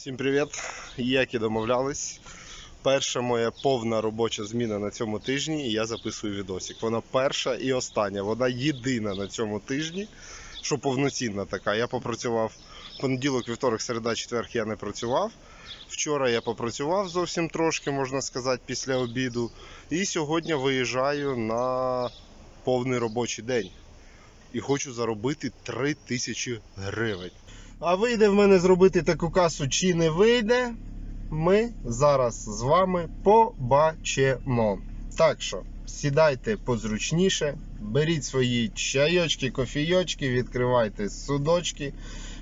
Всім привіт! Як і домовлялись. Перша моя повна робоча зміна на цьому тижні, і я записую відосик. Вона перша і остання. Вона єдина на цьому тижні, що повноцінна така. Я попрацював понеділок, вівторок, середа, четверг я не працював. Вчора я попрацював зовсім трошки, можна сказати, після обіду. І сьогодні виїжджаю на повний робочий день. І хочу заробити 3 тисячі гривень. А вийде в мене зробити таку касу чи не вийде, ми зараз з вами побачимо. Так що, сідайте позручніше, беріть свої чайочки, кофійочки, відкривайте судочки.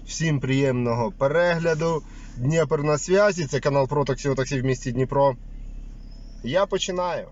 Всім приємного перегляду. Дніпр на зв'язі, це канал про таксі таксі в місті Дніпро. Я починаю.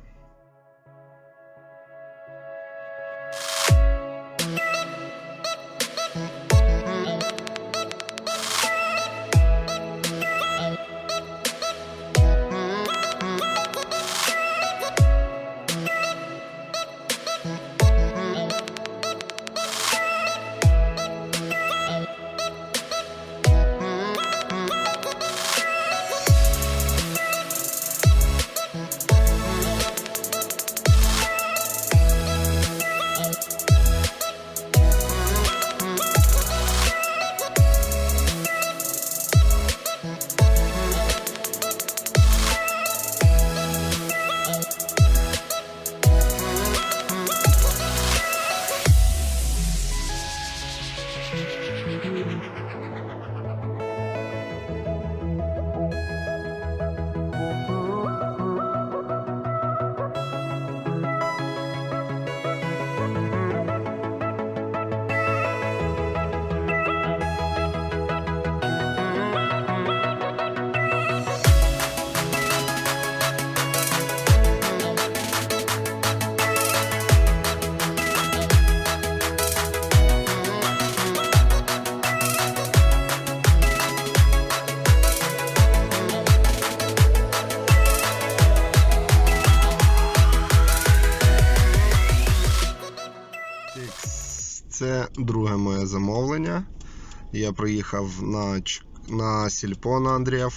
Я приїхав на, на Сільпо на Андрія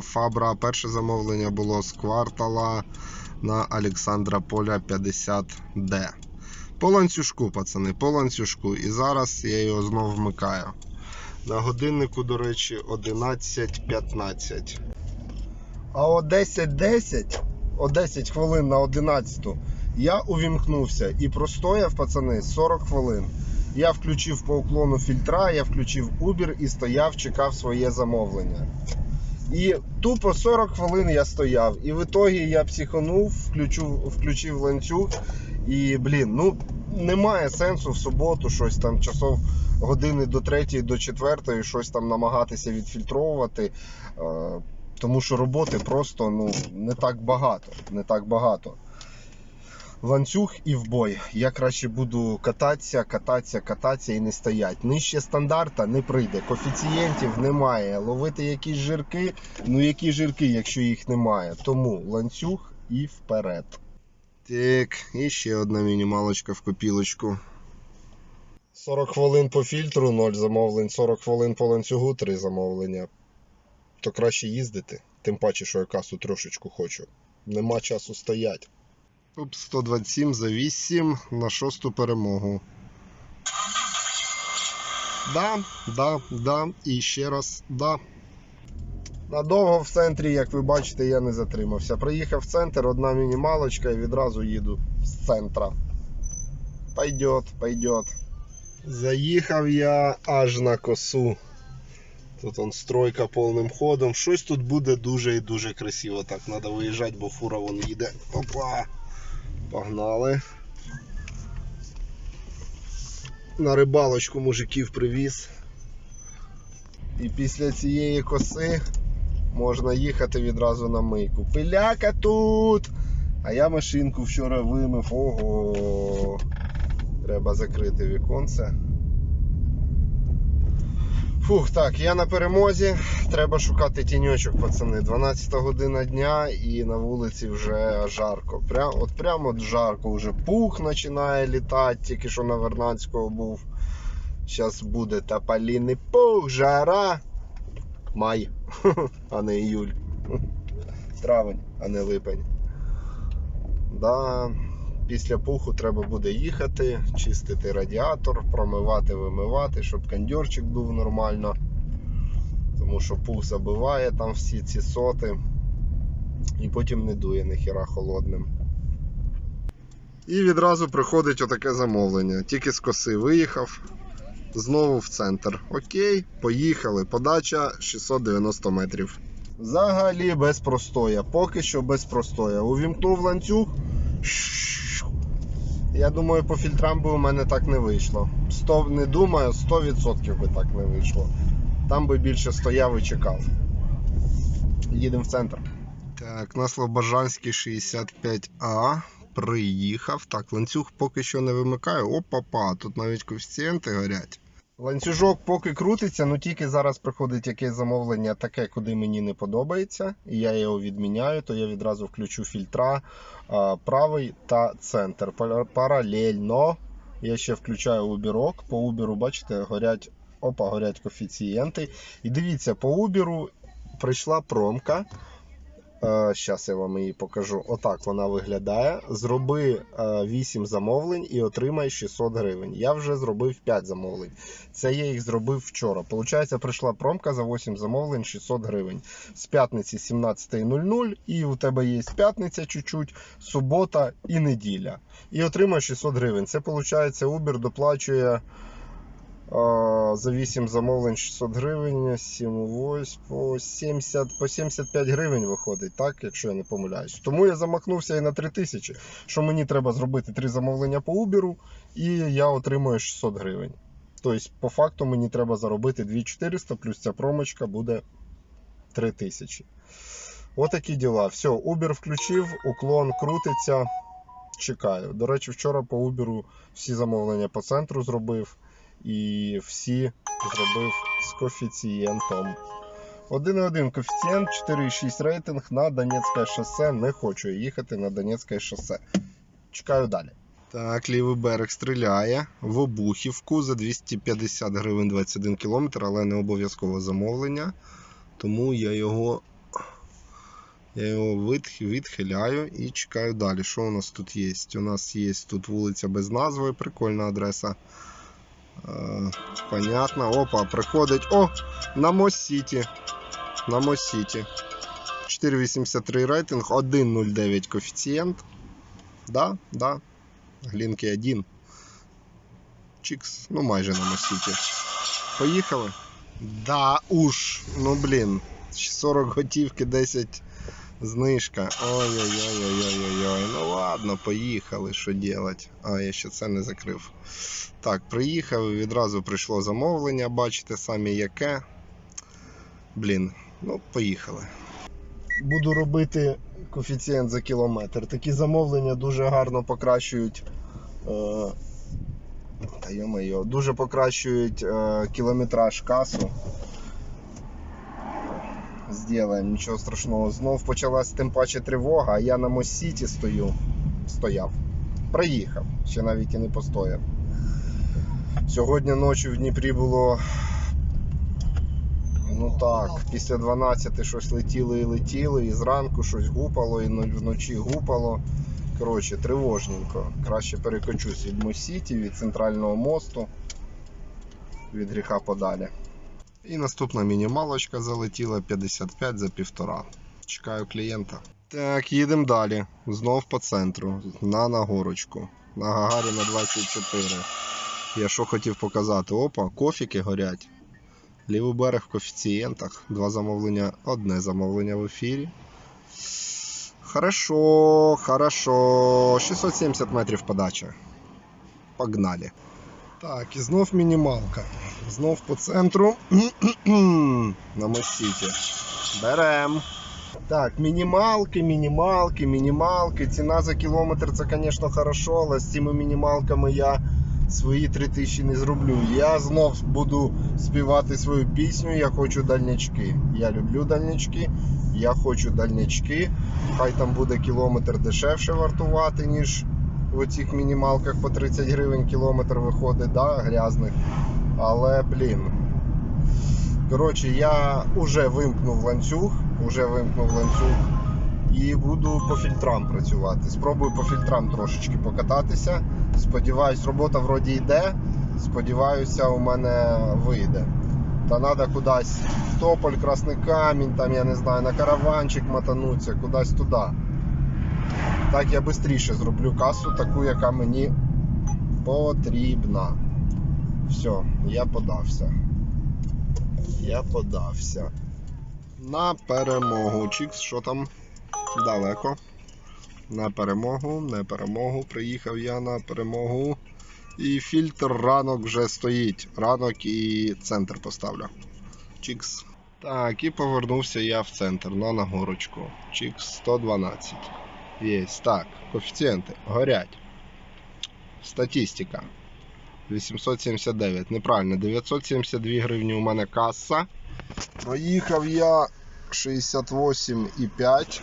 Фабра. Перше замовлення було з квартала на Олександра Поля 50D. По ланцюжку, пацани, по ланцюжку. І зараз я його знову вмикаю. На годиннику, до речі, 11.15. А о 10.10, о 10 хвилин на 11 я увімкнувся і простояв, пацани, 40 хвилин. Я включив по уклону фільтра, я включив Uber і стояв, чекав своє замовлення. І тупо 40 хвилин я стояв. І в ітогі я психанув, включив, включив ланцюг. І, блін, ну немає сенсу в суботу щось там часов години до 3 до 4 щось там намагатися відфільтровувати. Е, тому що роботи просто ну, не так багато. Не так багато ланцюг і в бой. Я краще буду кататися, кататися, кататися і не стоять. Нижче стандарта не прийде. Коефіцієнтів немає. Ловити якісь жирки. Ну які жирки, якщо їх немає. Тому ланцюг і вперед. Так, і ще одна мінімалочка в копілочку. 40 хвилин по фільтру, 0 замовлень, 40 хвилин по ланцюгу, 3 замовлення. То краще їздити. Тим паче, що я касу трошечку хочу. Нема часу стоять. Оп, 127 за 8 на шосту перемогу. Да, да, да. І ще раз да. Надовго в центрі, як ви бачите, я не затримався. Приїхав в центр, одна мінімалочка і відразу їду з центра. Пойдет, пойдет. Заїхав я аж на косу. Тут он стройка повним ходом. Щось тут буде дуже і дуже красиво. Так, треба виїжджати, бо фура вон їде. Опа! Погнали. На рибалочку мужиків привіз. І після цієї коси можна їхати відразу на мийку. Пиляка тут! А я машинку вчора вимив. Ого! Треба закрити віконце. Фух, так, я на перемозі. Треба шукати тіньочок, пацани. 12 година дня і на вулиці вже жарко. Прям, от прямо от жарко, вже пух починає літати, тільки що на Вернадського був. Зараз буде тополіний пух, жара. Май. а не іюль. Травень, а не липень. Да, після пуху треба буде їхати, чистити радіатор, промивати, вимивати, щоб кондьорчик був нормально. Тому що пух забиває там всі ці соти. І потім не дує ніхіра холодним. І відразу приходить отаке замовлення. Тільки з коси виїхав. Знову в центр. Окей, поїхали. Подача 690 метрів. Взагалі без простоя. Поки що без простоя. Увімкнув ланцюг. Я думаю, по фільтрам би у мене так не вийшло. 100, не думаю, 100% би так не вийшло. Там би більше стояв і чекав. Їдемо в центр. Так, на Слобожанський 65А. Приїхав. Так, ланцюг поки що не вимикаю. Опа-па, тут навіть коефіцієнти горять. Ланцюжок поки крутиться, ну тільки зараз приходить якесь замовлення таке, куди мені не подобається, і я його відміняю, то я відразу включу фільтра правий та центр. Паралельно я ще включаю убірок. По убіру, бачите, горять, опа, горять коефіцієнти. І дивіться, по убіру прийшла промка. Зараз я вам її покажу. Отак вона виглядає. Зроби е, 8 замовлень і отримай 600 гривень. Я вже зробив 5 замовлень. Це я їх зробив вчора. Получається, прийшла промка за 8 замовлень 600 гривень. З п'ятниці 17.00 і у тебе є п'ятниця чуть-чуть, субота і неділя. І отримай 600 гривень. Це виходить, Uber доплачує. За 8 замовлень 600 гривень, 7 ось по 70, по 75 гривень виходить, так, якщо я не помиляюсь. Тому я замахнувся і на 3000, що мені треба зробити 3 замовлення по Uber, і я отримую 600 гривень. Тобто, по факту мені треба заробити 2400, плюс ця промочка буде 3000. Отакі діла. Все, Uber включив, уклон крутиться. Чекаю. До речі, вчора по Uber всі замовлення по центру зробив і всі зробив з коефіцієнтом. 1,1 коефіцієнт, 4,6 рейтинг на Донецьке шосе. Не хочу їхати на Донецьке шосе. Чекаю далі. Так, лівий берег стріляє в Обухівку за 250 гривень 21 км, але не обов'язково замовлення. Тому я його, я його відхиляю і чекаю далі. Що у нас тут є? У нас є тут вулиця без назви, прикольна адреса. Е, Понятно. Опа, приходить. О! На Мос-Сіті. На Мос-Сіті. 4,83 рейтинг, 1,09 коефіцієнт. Да, да. Глінки 1. Чікс. Ну майже на Мос-Сіті. Поїхали. Да уж. Ну блін. 40 готівки, 10 знижка. Ой-ой-ой-ой-ой-ой. Ну ладно, поїхали. Що делать? А, я ще це не закрив. Так, приїхав відразу прийшло замовлення, бачите самі яке. Блін, ну поїхали. Буду робити коефіцієнт за кілометр. Такі замовлення дуже гарно покращують. Е, та йо-моє, дуже покращують е, кілометраж касу. Зробимо, нічого страшного. Знов почалась тим паче тривога, а я на Мос-Сіті стою. Стояв. Проїхав, ще навіть і не постояв. Сьогодні ночі в Дніпрі було. Ну так, після 12 щось летіло і летіло, і зранку щось гупало, і вночі гупало. Коротше, тривожненько. Краще перекочусь від Мосіті, від центрального мосту, від гріха подалі. І наступна мінімалочка залетіла 55 за півтора. Чекаю клієнта. Так, їдемо далі. Знов по центру. На нагорочку. На Гагаріна 24. Я що хотів показати? Опа, кофіки горять. Лівий берег в коефіцієнтах. Два замовлення, одне замовлення в ефірі. Хорошо, хорошо. 670 метрів подача. Погнали. Так, і знов мінімалка. Знов по центру. На мостіті. Берем. Так, мінімалки, мінімалки, мінімалки. Ціна за кілометр це, звісно, хорошо, але з цими мінімалками я свої 3000 не зроблю. Я знов буду співати свою пісню. Я хочу дальнячки. Я люблю дальнячки. Я хочу дальнячки. Хай там буде кілометр дешевше вартувати, ніж в оцих мінімалках по 30 гривень кілометр виходить, да, грязних. Але, блін. Коротше, я вже вимкнув ланцюг, уже вимкнув ланцюг і буду по фільтрам працювати. Спробую по фільтрам трошечки покататися. Сподіваюсь, робота вроді йде. Сподіваюся, у мене вийде. Та треба кудись в Тополь, Красний Камінь, там я не знаю, на караванчик мотануться, кудись туди. Так я швидше зроблю касу, таку, яка мені потрібна. Все, я подався. Я подався. На перемогу. Чікс, що там? Далеко. На перемогу, на перемогу. Приїхав я на перемогу. І фільтр ранок вже стоїть. Ранок і центр поставлю. Чікс. Так, і повернувся я в центр на нагорочку. Чікс 112. Єсть. Так, коефіцієнти горять. Статистика. 879. Неправильно, 972 гривні у мене каса. Проїхав я 68,5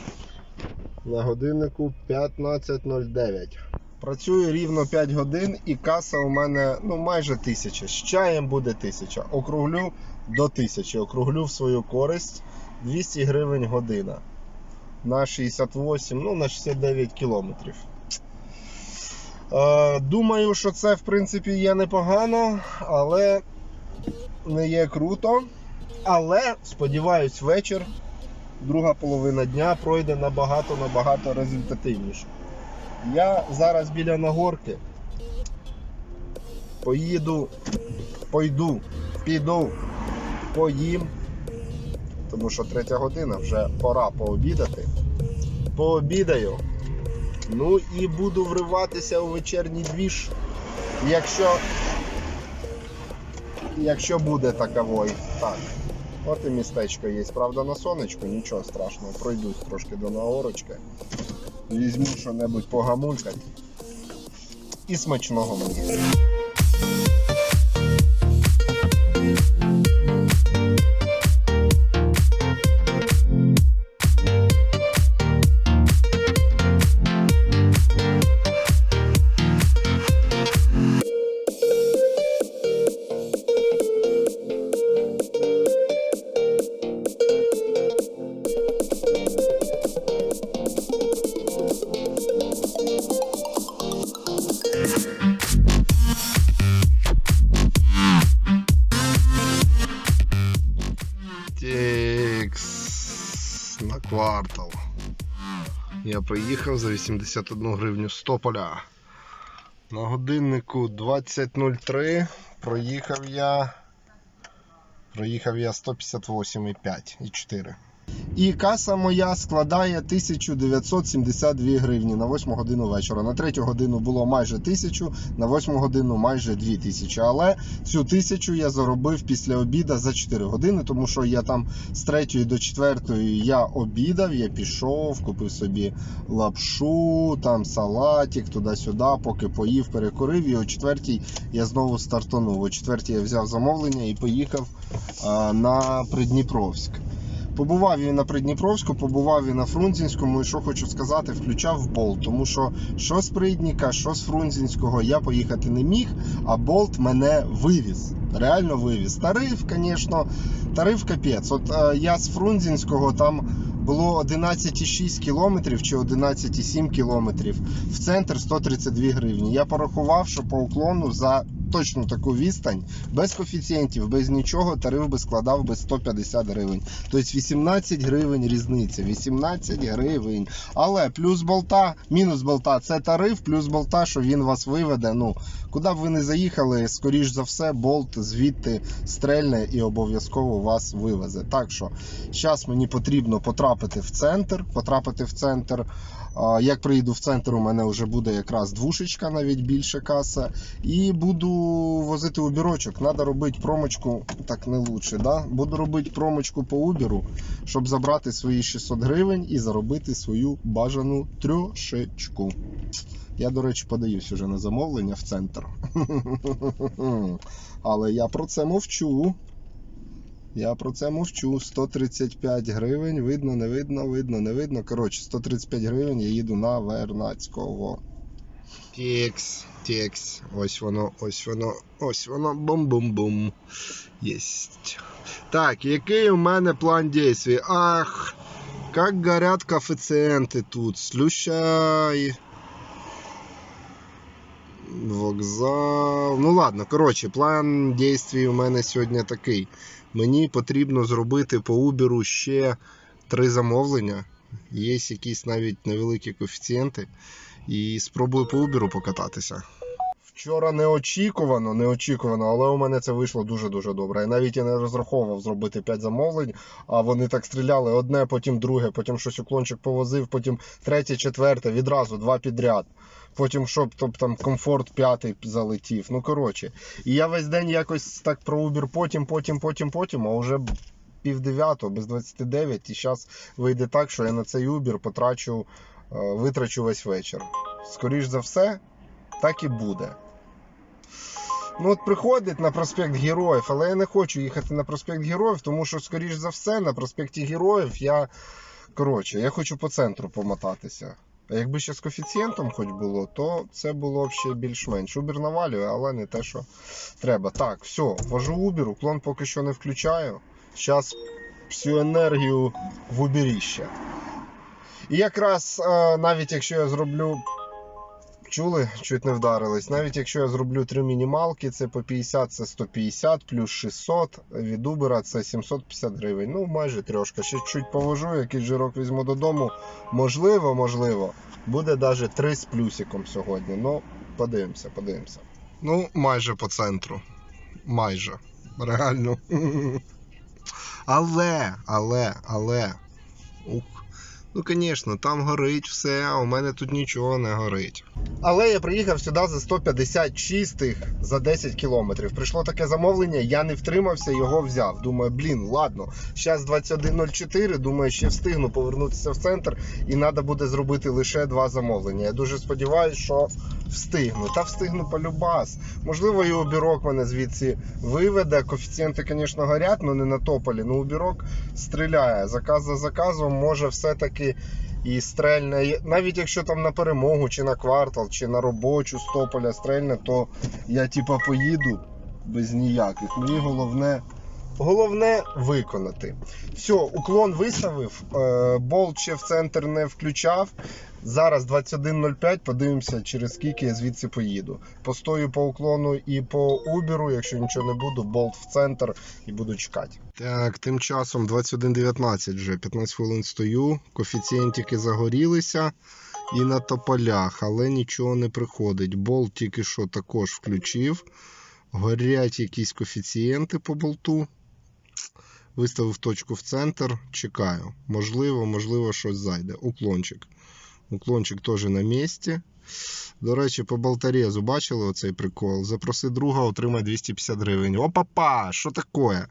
на годиннику 15.09. Працюю рівно 5 годин і каса у мене ну, майже 1000. З чаєм буде 1000. Округлю до 1000. Округлю в свою користь 200 гривень година. На 68, ну на 69 кілометрів. Е, Думаю, що це в принципі є непогано, але не є круто. Але сподіваюсь, вечір, друга половина дня пройде набагато набагато результативніше. Я зараз біля Нагорки. Поїду, пойду, піду, поїм. Тому що третя година, вже пора пообідати. Пообідаю. Ну і буду вриватися у вечірній двіж. Якщо. Якщо буде таковой. Так. От і містечко є. Правда, на сонечку, нічого страшного. Пройдусь трошки до Нагорочки. Візьму що-небудь погамулькать. І смачного мені. Приїхав за 81 гривню з Тополя. На годиннику 20.03 проїхав я. Проїхав я 158,5 і 4. І каса моя складає 1972 гривні на 8 годину вечора. На 3 годину було майже 1000, на 8 годину майже 2000. Але цю тисячу я заробив після обіда за 4 години, тому що я там з 3 до 4 я обідав, я пішов, купив собі лапшу, там салатик, туди-сюди, поки поїв, перекурив. І о 4 я знову стартанув. О 4 я взяв замовлення і поїхав на Придніпровськ. Побував і на Придніпровську, побував і на Фрунзенському. І що хочу сказати, включав болт. Тому що що з Придніка, що з Фрунзенського я поїхати не міг, а болт мене вивіз. Реально вивіз. Тариф, звісно, тариф капець. От е, я з Фрунзенського там було 11,6 кілометрів чи 11,7 кілометрів. В центр 132 гривні. Я порахував, що по уклону за точно таку відстань, без коефіцієнтів, без нічого, тариф би складав би 150 гривень. Тобто 18 гривень різниця. 18 гривень. Але плюс болта, мінус болта це тариф, плюс болта, що він вас виведе. Ну, куди б ви не заїхали, скоріш за все, болт звідти стрельне і обов'язково вас вивезе. Так що зараз мені потрібно потрапити в центр, потрапити в центр. Як приїду в центр, у мене вже буде якраз двушечка, навіть більше каса. І буду возити убірочок. Треба робити промочку, так не лучше, да? Буду робити промочку по убіру, щоб забрати свої 600 гривень і заробити свою бажану трьошечку. Я, до речі, подаюсь уже на замовлення в центр. Але я про це мовчу. Я про це мовчу. 135 гривень. Видно, не видно, видно, не видно. Коротше, 135 гривень я їду на Вернацького. Текс, текс. Ось воно, ось воно, ось воно. Бум-бум-бум. Єсть. Так, який у мене план дій? Ах, как горят коефіцієнти тут. Слющай. Вокзал. Ну ладно, коротше, план дій у мене сьогодні такий. Мені потрібно зробити по Uber ще три замовлення. Є якісь навіть невеликі коефіцієнти. І спробую по Uber покататися. Вчора неочікувано, неочікувано, але у мене це вийшло дуже-дуже добре. Я навіть і не розраховував зробити 5 замовлень, а вони так стріляли одне, потім друге, потім щось уклончик повозив, потім третє, четверте, відразу два підряд. Потім, щоб тобто, там комфорт п'ятий залетів. Ну коротше. І я весь день якось так про Uber потім, потім, потім, потім, а вже пів дев'ятого, без 29. І зараз вийде так, що я на цей Uber потрачу, е, витрачу весь вечір. Скоріш за все, так і буде. Ну от приходить на проспект Героїв, але я не хочу їхати на проспект Героїв, тому що, скоріш за все, на проспекті Героїв я. Коротше, я хочу по центру помотатися. А якби ще з коефіцієнтом хоч було, то це було б ще більш-менш. Убір навалює, але не те, що треба. Так, все, вожу Uber, уклон поки що не включаю. Зараз всю енергію в убіріще. І якраз е, навіть якщо я зроблю. Чули, чуть не вдарились. Навіть якщо я зроблю три мінімалки, це по 50, це 150, плюс 600 від Uber це 750 гривень. Ну, майже трьошка. Ще чуть повожу, якийсь жирок візьму додому. Можливо, можливо, буде навіть 3 з плюсиком сьогодні. Ну, подивимося, подивимося. Ну, майже по центру. Майже. Реально. Але, але, але. Ух. Ну, звісно, там горить все, а у мене тут нічого не горить. Але я приїхав сюди за 150 чистих за 10 кілометрів. Прийшло таке замовлення, я не втримався, його взяв. Думаю, блін, ладно, зараз 21.04, думаю, ще встигну повернутися в центр і треба буде зробити лише два замовлення. Я дуже сподіваюся, що встигну. Та встигну полюбас. Можливо, і обірок мене звідси виведе. Коефіцієнти, звісно, горять, але не на тополі. Ну, обірок стріляє. Заказ за заказом може все-таки і стрельне. Навіть якщо там на перемогу, чи на квартал, чи на робочу стополя стрельне, то я типа поїду без ніяких. Мені головне. Головне виконати. Все, уклон виставив, е, болт ще в центр не включав. Зараз 21.05, подивимося, через скільки я звідси поїду. Постою по уклону і по убіру, якщо нічого не буду, болт в центр і буду чекати. Так, тим часом 21.19 вже 15 хвилин стою. Коефіцієнтики загорілися і на тополях, але нічого не приходить. Болт тільки що також включив. Горять якісь коефіцієнти по болту. Виставив точку в центр, чекаю. Можливо, можливо, щось зайде. Уклончик. Уклончик теж на місці. До речі, по болтарезу бачили оцей прикол? Запроси друга, отримай 250 гривень. Опа-па! Що таке?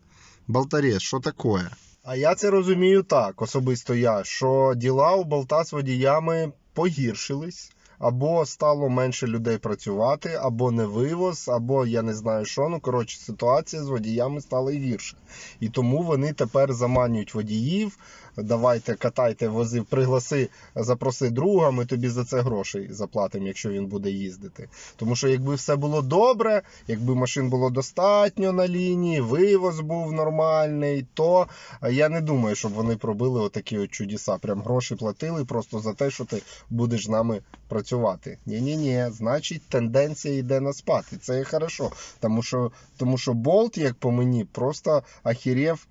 Болтарез, що таке? А я це розумію так, особисто я, що діла у болта з водіями погіршились. Або стало менше людей працювати, або не вивоз, або я не знаю що. Ну коротше, ситуація з водіями стала гірше. І тому вони тепер заманюють водіїв. Давайте катайте, вози, пригласи, запроси друга, ми тобі за це грошей заплатимо, якщо він буде їздити. Тому що якби все було добре, якби машин було достатньо на лінії, вивоз був нормальний, то я не думаю, щоб вони пробили отакі от чудеса. Прям гроші платили просто за те, що ти будеш з нами працювати. Ні-ні-ні, значить тенденція йде на спад. І це є хорошо. Тому що, тому що болт, як по мені, просто ахірєв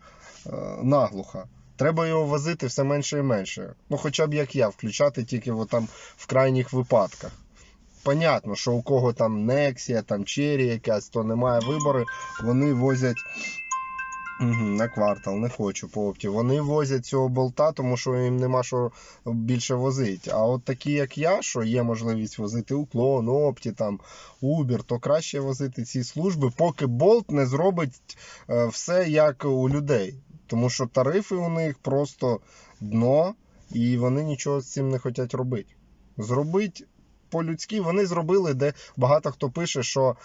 е, наглухо. Треба його возити все менше і менше. Ну, хоча б як я, включати тільки от там в крайніх випадках. Понятно, що у кого там Нексія, там Cherry якась, то немає вибору, вони возять. На квартал, не хочу по опті. Вони возять цього болта, тому що їм нема що більше возити. А от такі, як я, що є можливість возити уклон, опті, там, Uber, то краще возити ці служби, поки болт не зробить е, все як у людей. Тому що тарифи у них просто дно, і вони нічого з цим не хочуть робити. Зробить по-людськи, вони зробили, де багато хто пише, що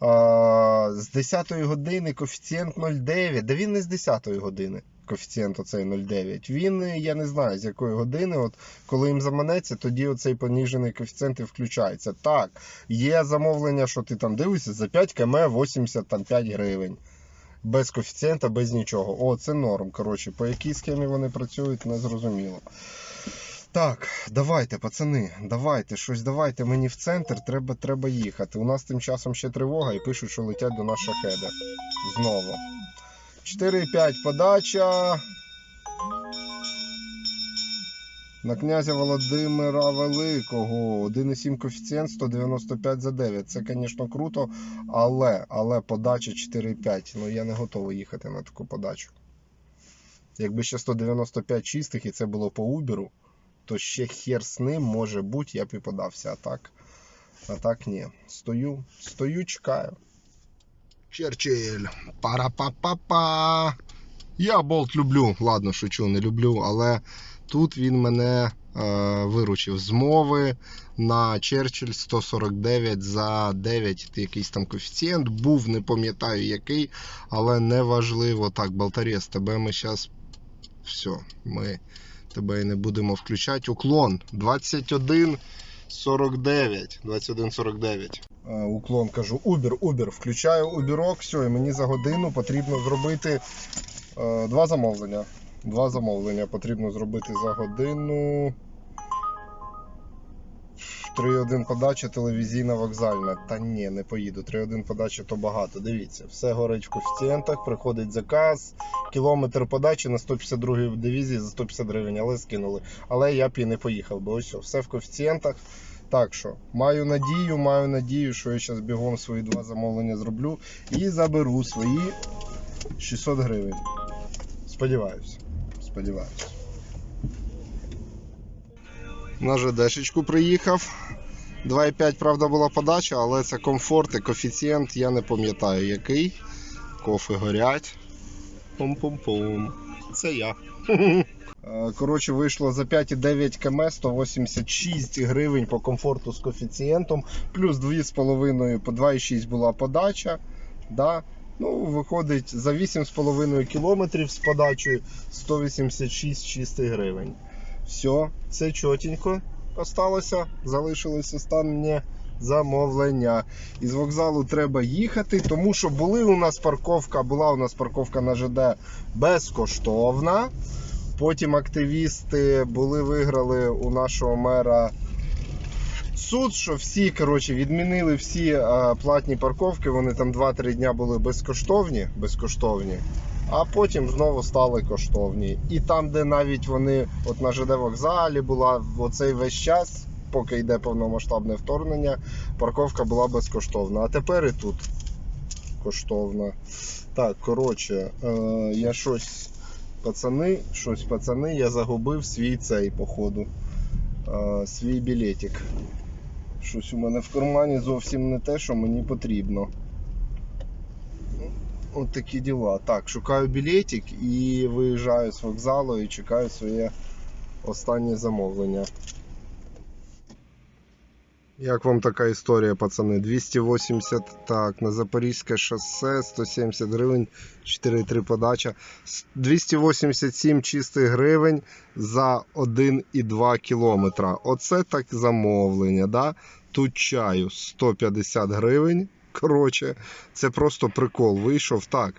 а, з 10 години коефіцієнт 0,9. Да він не з 10 години. Коефіцієнт оцей 0,9. Він, я не знаю, з якої години, от коли їм заманеться, тоді оцей поніжений коефіцієнт і включається. Так, є замовлення, що ти там дивишся за 5 км 85 гривень. Без коефіцієнта, без нічого. О, це норм. Коротше, по якій схемі вони працюють, не зрозуміло. Так, давайте, пацани, давайте, щось давайте мені в центр, треба, треба їхати. У нас тим часом ще тривога і пишуть, що летять до нас шахеди. Знову. 4,5 подача. На князя Володимира Великого 1,7 коефіцієнт 195 за 9. Це, звісно, круто, але, але подача 4,5. Ну я не готовий їхати на таку подачу. Якби ще 195 чистих і це було по Уберу, то ще хер з ним може бути, я б і подався. А так, а так ні. Стою, стою, чекаю. Черчилль. Пара-па-па-па. Я болт люблю. Ладно, шучу, не люблю, але тут він мене е, виручив з мови на Черчилль 149 за 9 якийсь там коефіцієнт. Був, не пам'ятаю який, але неважливо. Так, Болтарес, тебе ми зараз. Все, ми тебе і не будемо включати. Уклон 21. 49. 21.49. Е, Уклон кажу, Uber, Uber. Включаю Uberок, все, і мені за годину потрібно зробити е, два замовлення. Два замовлення потрібно зробити за годину. 3-1 подача телевізійна вокзальна. Та ні, не поїду. 3-1 подача то багато. Дивіться, все горить в коефіцієнтах, приходить заказ, кілометр подачі на 152-й дивізії за 150 гривень, але скинули. Але я б і не поїхав, бо ось все, в коефіцієнтах. Так що, маю надію, маю надію, що я зараз бігом свої два замовлення зроблю і заберу свої 600 гривень. Сподіваюся. Сподіваюся. На ЖДшечку приїхав. 2,5, правда, була подача, але це комфорт і коефіцієнт, я не пам'ятаю який. Кофи горять. Пум-пум-пум. Це я. Е, Коротше, вийшло за 5,9 км 186 гривень по комфорту з коефіцієнтом, плюс 2,5 по 2,6 була подача. Да? Ну, виходить за 8,5 км з подачею 186 чистих гривень. Все, це чотенько осталося, залишилось останнє замовлення. Із вокзалу треба їхати, тому що були у нас парковка, була у нас парковка на ЖД безкоштовна. Потім активісти були виграли у нашого мера суд, що всі коротше, відмінили всі е, платні парковки. Вони там 2-3 дня були безкоштовні, безкоштовні, а потім знову стали коштовні. І там, де навіть вони, от на ЖД вокзалі була оцей весь час, поки йде повномасштабне вторгнення, парковка була безкоштовна. А тепер і тут коштовна. Так, коротше, е, я щось. Пацани, щось пацани, я загубив свій цей, походу. Е, свій білетик. Щось у мене в кармані зовсім не те, що мені потрібно. От такі діла. Так, шукаю білетик і виїжджаю з вокзалу і чекаю своє останнє замовлення. Як вам така історія, пацани? 280 так, на Запорізьке шосе, 170 гривень, 4,3 подача. С- 287 чистих гривень за 1,2 кілометра. Оце так замовлення. Да? Тут чаю 150 гривень. Коротше, це просто прикол. Вийшов так.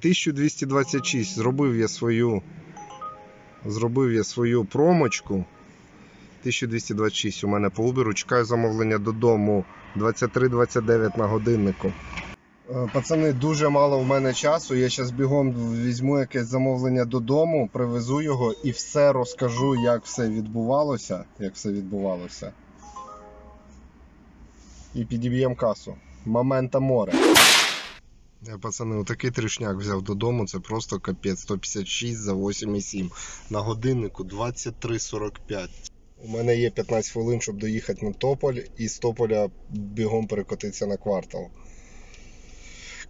1226. Зробив я свою. Зробив я свою промочку. 1226 у мене по Uber. Чекаю замовлення додому 23.29 на годиннику. Е, Пацани, дуже мало в мене часу. Я зараз бігом візьму якесь замовлення додому, привезу його і все розкажу, як все відбувалося. Як все відбувалося. І підіб'ємо касу. Момента море. Я, пацани, отакий тришняк взяв додому, це просто капець. 156 за 8,7. На годиннику 23.45. У мене є 15 хвилин, щоб доїхати на Тополь і з Тополя бігом перекотитися на квартал.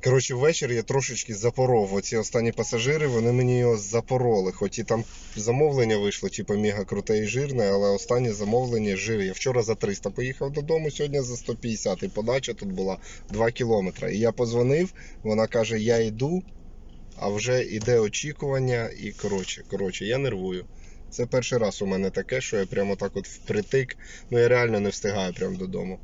Коротше, ввечері я трошечки запоров. Оці останні пасажири, вони мені його запороли. Хоч і там замовлення вийшло, типу мега круте і жирне, але останнє замовлення жир. Я вчора за 300 поїхав додому, сьогодні за 150. І подача тут була 2 кілометри. І я позвонив, вона каже, я йду, а вже йде очікування. І коротше, коротше, я нервую. Це перший раз у мене таке, що я прямо так от впритик. Ну я реально не встигаю прямо додому.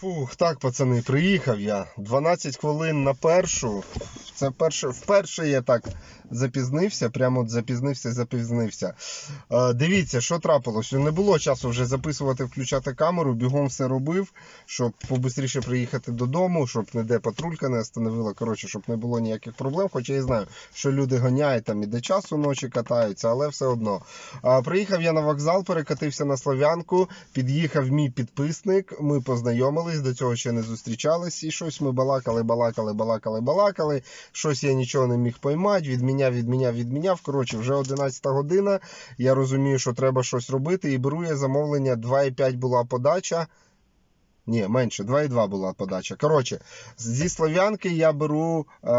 Фух, так, пацани, приїхав я. 12 хвилин на першу. Це перше, вперше я так запізнився, прямо от запізнився, запізнився. Е, дивіться, що трапилось. Не було часу вже записувати, включати камеру, бігом все робив, щоб побистріше приїхати додому, щоб ніде патрулька не остановила. Коротше, щоб не було ніяких проблем. Хоча я знаю, що люди гоняють там і до часу ночі катаються, але все одно. А, приїхав я на вокзал, перекатився на Слов'янку, під'їхав мій підписник. Ми познайомились, до цього ще не зустрічались. І щось ми балакали, балакали, балакали, балакали. Щось я нічого не міг поймати. Відміняв, відміняв, відміняв. Коротше, вже 11 година. Я розумію, що треба щось робити. І беру я замовлення 2,5 була подача. Ні, менше, 2,2 була подача. Коротше, зі Слов'янки я беру е,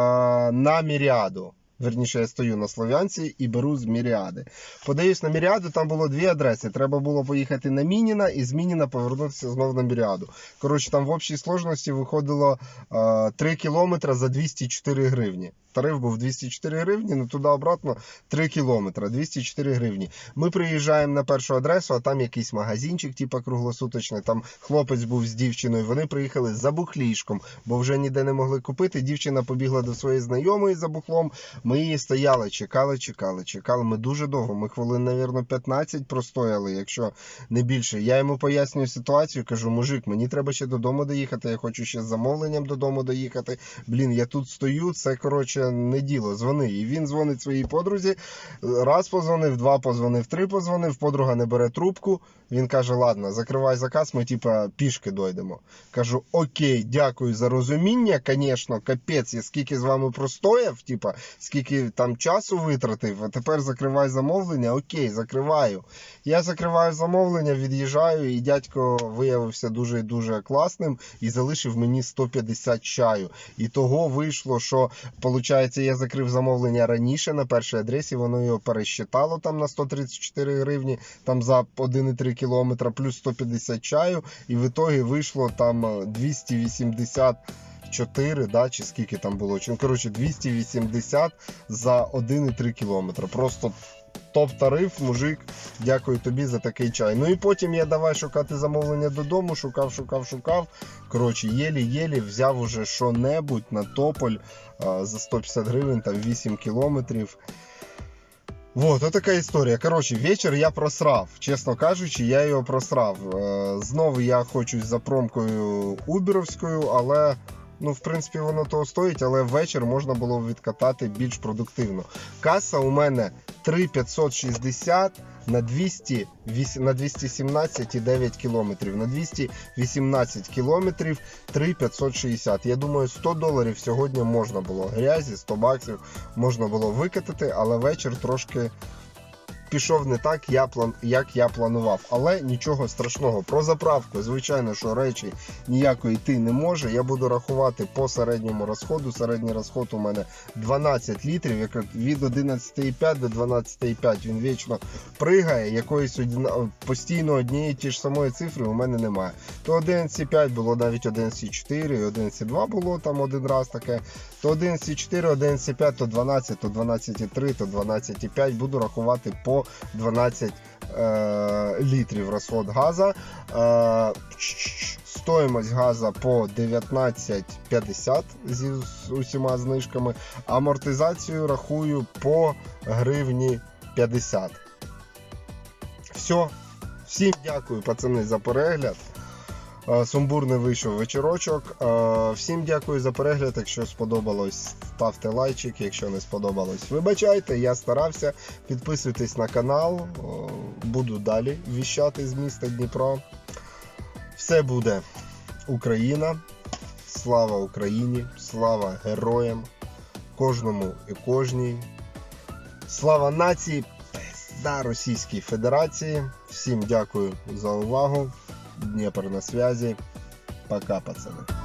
на Міріаду. Верніше, я стою на Слов'янці і беру з Міріади. Подаюсь на Міріаду, там було дві адреси. Треба було поїхати на Мініна і з Мініна повернутися знову на Міріаду. Коротше, там в общій сложності виходило е, 3 кілометри за 204 гривні. Тариф був 204 гривні, ну туди-обратно 3 кілометри, 204 гривні. Ми приїжджаємо на першу адресу, а там якийсь магазинчик, типу круглосуточний. Там хлопець був з дівчиною. Вони приїхали за бухлішком, бо вже ніде не могли купити. Дівчина побігла до своєї знайомої за бухлом. Ми її стояли, чекали, чекали, чекали. Ми дуже довго. Ми хвилин, навірно, 15 простояли, якщо не більше. Я йому пояснюю ситуацію, кажу, мужик, мені треба ще додому доїхати. Я хочу ще з замовленням додому доїхати. Блін, я тут стою. Це коротше не діло. Дзвони. І він дзвонить своїй подрузі. Раз позвонив, два позвонив, три позвонив. Подруга не бере трубку. Він каже: Ладно, закривай заказ, ми типа пішки дойдемо. Кажу, окей, дякую за розуміння. Звісно, капець, я скільки з вами простояв, типа, скільки там часу витратив, а тепер закривай замовлення. Окей, закриваю. Я закриваю замовлення, від'їжджаю, і дядько виявився дуже дуже класним і залишив мені 150 чаю. І того вийшло, що виходить, я закрив замовлення раніше на першій адресі, воно його пересчитало там на 134 гривні, там за 1,3 кілометра, плюс 150 чаю, і в ітогі вийшло там е, 280 4, да, чи скільки там було. Ну, коротше, 280 за 1,3 кілометра. Просто топ-тариф, мужик. Дякую тобі за такий чай. Ну і потім я давай шукати замовлення додому, шукав, шукав, шукав. Коротше, єлі-єлі взяв уже що-небудь на тополь а, за 150 гривень, там 8 кілометрів. Вот, от така історія. Коротше, вечір я просрав. Чесно кажучи, я його просрав. Знову я хочу за промкою Уберовською, але ну, в принципі, воно того стоїть, але ввечір можна було відкатати більш продуктивно. Каса у мене 3560 на 200, на 217,9 кілометрів. На 218 кілометрів 3560. Я думаю, 100 доларів сьогодні можна було грязі, 100 баксів можна було викатати, але вечір трошки пішов не так, як я планував. Але нічого страшного. Про заправку, звичайно, що речі ніякої йти не може. Я буду рахувати по середньому розходу. Середній розход у мене 12 літрів. Від 11,5 до 12,5 він вічно пригає. Якоїсь постійно однієї ті ж самої цифри у мене немає. То 11,5 було навіть 11,4, і 11,2 було там один раз таке. То 11,4, 11,5, то 12, то 12,3, то 12,5. Буду рахувати по 12 е, літрів розход газа. Е, Стоїмость газа по 19,50 зі з усіма знижками. Амортизацію рахую по гривні 50. Все. Всім дякую, пацани, за перегляд. Сумбурний вийшов вечірочок. Е, Всім дякую за перегляд. Якщо сподобалось, ставте лайчик. Якщо не сподобалось, вибачайте. Я старався. Підписуйтесь на канал. Буду далі віщати з міста Дніпро. Все буде Україна. Слава Україні! Слава героям! Кожному і кожній. Слава нації! Пизда Російській Федерації. Всім дякую за увагу. Дніпр на связи. Пока, пацани.